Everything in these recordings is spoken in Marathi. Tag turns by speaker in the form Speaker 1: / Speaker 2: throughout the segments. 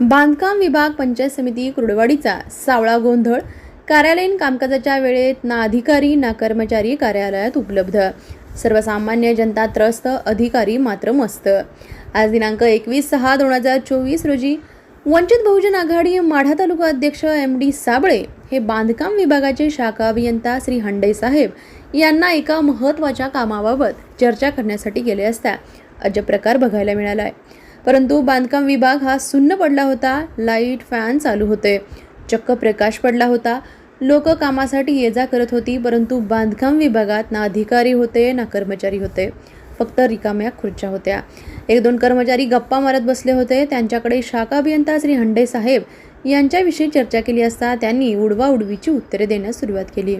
Speaker 1: बांधकाम विभाग पंचायत समिती कुर्डवाडीचा सावळा गोंधळ कार्यालयीन कामकाजाच्या वेळेत ना अधिकारी ना कर्मचारी कार्यालयात उपलब्ध. सर्वसामान्य जनता त्रस्त अधिकारी मात्र मस्त. आज दिनांक एकवीस सहा दोन हजार चोवीस रोजी वंचित बहुजन आघाडी माढा तालुका अध्यक्ष एम डी साबळे हे बांधकाम विभागाचे शाखा अभियंता श्री हंडे साहेब यांना एका महत्त्वाच्या कामाबाबत चर्चा करण्यासाठी गेले असता अजब प्रकार बघायला मिळाला आहे परंतु बांधकाम विभाग हा सुन्न पडला होता लाइट फॅन चालू होते. चक्क प्रकाश पडला होता. लोक कामासाठी ये जा करत होती परंतु बांधकाम विभागात ना अधिकारी होते ना कर्मचारी होते. फक्त रिकाम्या खुर्च्या होत्या. एक दोन कर्मचारी गप्पा मारत बसले होते. त्यांच्याकडे शाखा अभियंता श्री हंडे साहेब यांच्याविषयी चर्चा केली असता त्यांनी उडवा उडवीची उत्तरे देण्यास सुरुवात केली.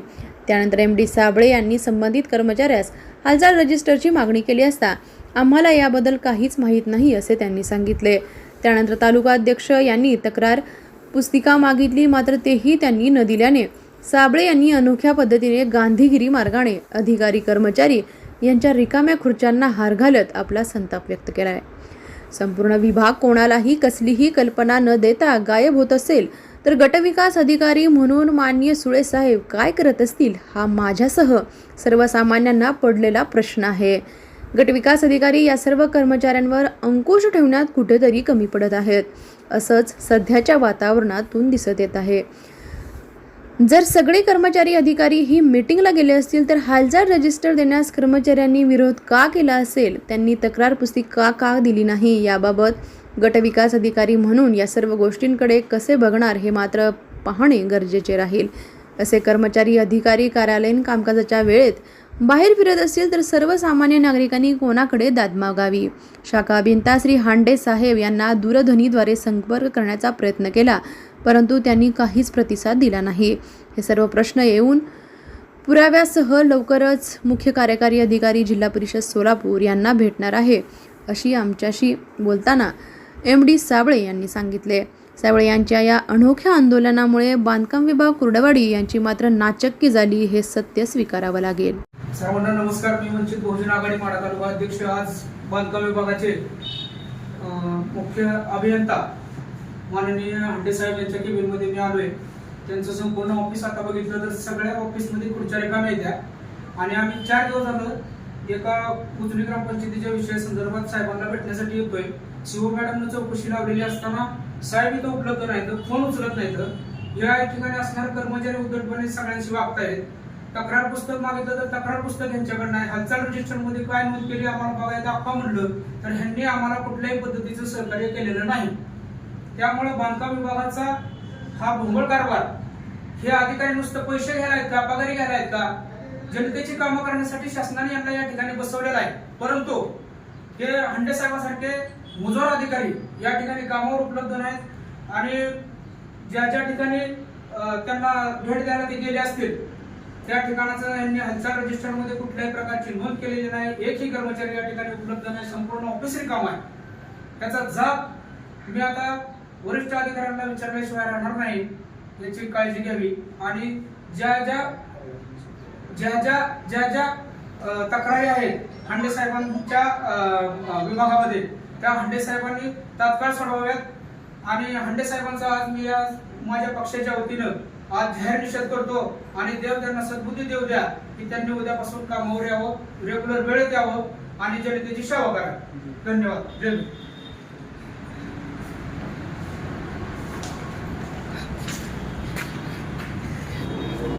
Speaker 1: त्यानंतर एम डी साबळे यांनी संबंधित कर्मचाऱ्यास हालचाल रजिस्टरची मागणी केली असता आम्हाला याबद्दल काहीच माहीत नाही असे त्यांनी सांगितले. त्यानंतर तालुका अध्यक्ष यांनी तक्रार पुस्तिका मागितली मात्र तेही त्यांनी न दिल्याने साबळे यांनी अनोख्या पद्धतीने गांधीगिरी मार्गाने अधिकारी कर्मचारी यांच्या रिकाम्या खुर्च्यांना हार घालत आपला संताप व्यक्त केला आहे संपूर्ण विभाग कोणालाही कसलीही कल्पना न देता गायब होत असेल तर गटविकास अधिकारी म्हणून माननीय सुळे साहेब काय करत असतील हा माझ्यासह सर्वसामान्यांना पडलेला प्रश्न आहे. गटविकास अधिकारी या सर्व कर्मचाऱ्यांवर अंकुश ठेवण्यात कुठेतरी कमी पडत आहेत असंच सध्याच्या वातावरणातून दिसत येत आहे. जर सगळे कर्मचारी अधिकारी ही मीटिंगला गेले असतील तर हालचाल रजिस्टर देण्यास कर्मचाऱ्यांनी विरोध का केला असेल त्यांनी तक्रार पुस्तिका का दिली नाही याबाबत गटविकास अधिकारी म्हणून या सर्व गोष्टींकडे कसे बघणार हे मात्र पाहणे गरजेचे राहील असे कर्मचारी अधिकारी कार्यालयीन कामकाजाच्या वेळेत बाहेर फिरत असतील तर सर्वसामान्य नागरिकांनी कोणाकडे दाद मागावी? शाखा अभियंता श्री हांडे साहेब यांना दूरध्वनीद्वारे संपर्क करण्याचा प्रयत्न केला परंतु त्यांनी काहीच प्रतिसाद दिला नाही. हे सर्व प्रश्न येऊन पुराव्यासह लवकरच मुख्य कार्यकारी अधिकारी जिल्हा परिषद सोलापूर यांना भेटणार आहे अशी आमच्याशी बोलताना एम डी साबळे यांनी सांगितले. साबळे यांच्या या अनोख्या आंदोलनामुळे बांधकाम विभाग कुर्डवाडी यांची मात्र नाचक्की झाली हे सत्य स्वीकारावं लागेल.
Speaker 2: सर्वांना नमस्कार. मी वंचित बहुजन आघाडी माडा तालुका अध्यक्ष आज बांधकाम विभागाचे मुख्य अभियंता माननीय हंडे साहेब यांच्या केबिनमध्ये मी आलोय. त्यांचं संपूर्ण ऑफिस आता बघितलं तर सगळ्या ऑफिसमध्ये खुर्च्या रिकाम्या येत्या आणि आम्ही चार दिवस झालं एका उजनी ग्रामपंचायतीच्या विषया संदर्भात साहेबांना भेटण्यासाठी येतोय. शिव मॅडमनं चौकशी लावलेली असताना साहेब इथं उपलब्ध नाहीत फोन उचलत नाही तर या ठिकाणी असणारे कर्मचारी उद्धटपणे सगळ्यांशी वागतायत. तक्रार पुस्तक मागितलं तर तक्रार पुस्तक यांच्याकडनं आहे हालचाल रजिस्टरमध्ये काय नोंद केली आम्हाला बघायला दाखवा म्हणलं. तर ह्यांनी आम्हाला कुठल्याही पद्धतीचं सहकार्य केलेलं नाही. त्यामुळे बांधकाम विभागाचा हा भोंगळ कारभार. हे अधिकारी नुसतं पैसे घ्यायला आहेत का पगारी घ्यायला आहेत का? जनतेची कामं करण्यासाठी शासनाने यांना या ठिकाणी बसवलेलं आहे. परंतु हे हंडे साहेबांसारखे मुजोर अधिकारी या ठिकाणी कामावर उपलब्ध नाहीत. आणि ज्या ज्या ठिकाणी त्यांना भेट द्यायला ते गेले असतील त्या ठिकाणाचं यांनी हालचाल रजिस्टरमध्ये कुठल्याही प्रकारची नोंद केलेली नाही. एकही कर्मचारी या ठिकाणी उपलब्ध नाही. संपूर्ण ऑफिसरी काम आहे. त्याचा जाब मी आता वरिष्ठ अधिकाऱ्यांना विचारल्याशिवाय राहणार नाही. याची काळजी घ्यावी. आणि ज्या ज्या ज्या ज्या ज्या ज्या तक्रारी आहेत हांडे साहेबांच्या विभागामध्ये त्या हांडे साहेबांनी तात्काळ सोडवाव्यात. आणि हांडे साहेबांचा आज मी आज माझ्या पक्षाच्या वतीनं आज जाहीर निषेध करतो आणि देव त्यांना सद्बुद्धी देऊ द्या की त्यांनी उद्यापासून कामावर यावं रेग्युलर वेळेत यावं आणि जनतेची सेवा करा. धन्यवाद. जय